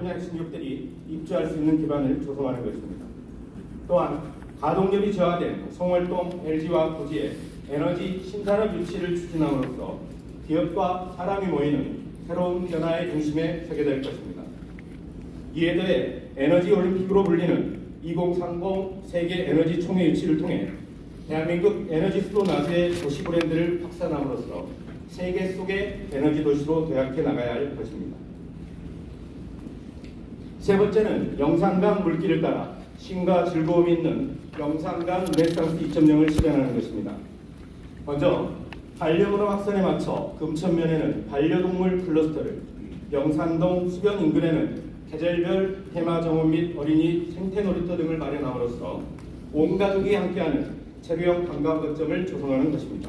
분야 신기업들이 입주할 수 있는 기반을 조성하는 것입니다. 또한 가동력이 저하된 송월동 LG와 부지의 에너지 신산업 유치를 추진함으로써 기업과 사람이 모이는 새로운 변화의 중심에 서게 될 것입니다. 이에 더해 에너지 올림픽으로 불리는 2030 세계 에너지 총회 유치를 통해 대한민국 에너지 수도 나수의 도시 브랜드를 확산함으로써 세계 속의 에너지 도시로 도약해 나가야 할 것입니다. 세 번째는 영산강 물길을 따라 신과 즐거움이 있는 영산강 르네상스 2.0을 실현하는 것입니다. 먼저 반려문화 확산에 맞춰 금천면에는 반려동물 클러스터를 영산동 수변 인근에는 계절별 테마 정원 및 어린이 생태 놀이터 등을 마련함으로써 온 가족이 함께하는 체류형 관광 거점을 조성하는 것입니다.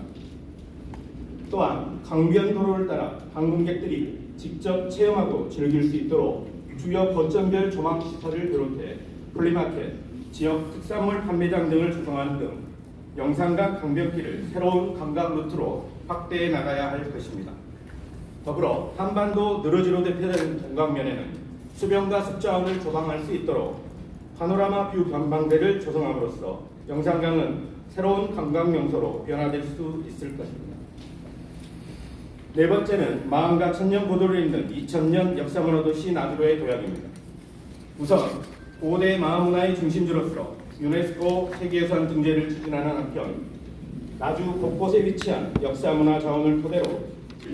또한 강변 도로를 따라 방문객들이 직접 체험하고 즐길 수 있도록 주요 거점별 조망 시설을 비롯해 플리마켓, 지역 특산물 판매장 등을 조성하는 등 영산강 강변길을 새로운 관광 루트로 확대해 나가야 할 것입니다. 더불어 한반도 늘어지로 대표되는 동강면에는 수변과 습자원을 조성할 수 있도록 파노라마 뷰 관광대를 조성함으로써 영산강은 새로운 관광 명소로 변화될 수 있을 것입니다. 네 번째는 마음과 천년 고도를 잇는 2000년 역사 문화 도시 나주로의 도약입니다. 우선 5대 마을문화의 중심지로서 유네스코 세계유산 등재를 추진하는 한편 나주 곳곳에 위치한 역사문화 자원을 토대로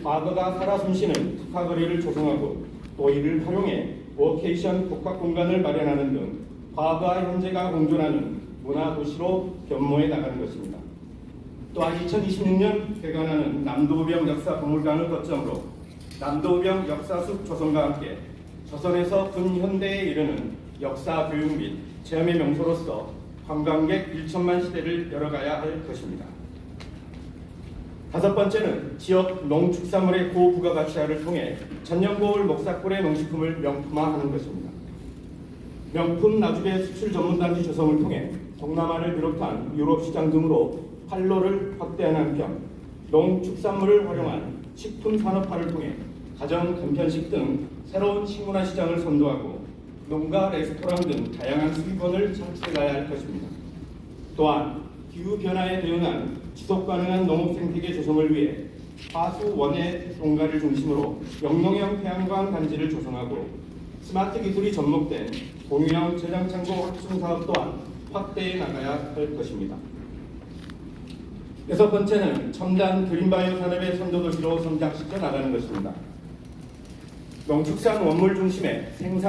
과거가 살아 숨쉬는 특화거리를 조성하고 또 이를 활용해 워케이션 복합 공간을 마련하는 등 과거와 현재가 공존하는 문화 도시로 변모해 나가는 것입니다. 또한 2026년 개관하는 남도병 역사 박물관을 거점으로 남도병 역사숲 조성과 함께 조선에서 근현대에 이르는 역사 교육 및 체험의 명소로서 관광객 1천만 시대를 열어가야 할 것입니다. 다섯 번째는 지역 농축산물의 고부가 가치화를 통해 천년고을 목사골의 농식품을 명품화하는 것입니다. 명품 나주배 수출 전문단지 조성을 통해 동남아를 비롯한 유럽 시장 등으로 판로를 확대하는 한편 농축산물을 활용한 식품 산업화를 통해 가정 간편식 등 새로운 식문화 시장을 선도하고 농가 레스토랑 등 다양한 수입원을 창출해가야 할 것입니다. 또한 기후 변화에 대응한 지속 가능한 농업 생태계 조성을 위해 하수 원해 농가를 중심으로 영농형 태양광 단지를 조성하고 스마트 기술이 접목된 공유형 저장 창고 확충 사업 또한 확대해 나가야 할 것입니다. 여섯 번째는 첨단 그린바이오 산업의 선도도시로 성장시켜 나가는 것입니다. 농축산 원물 중심의 생산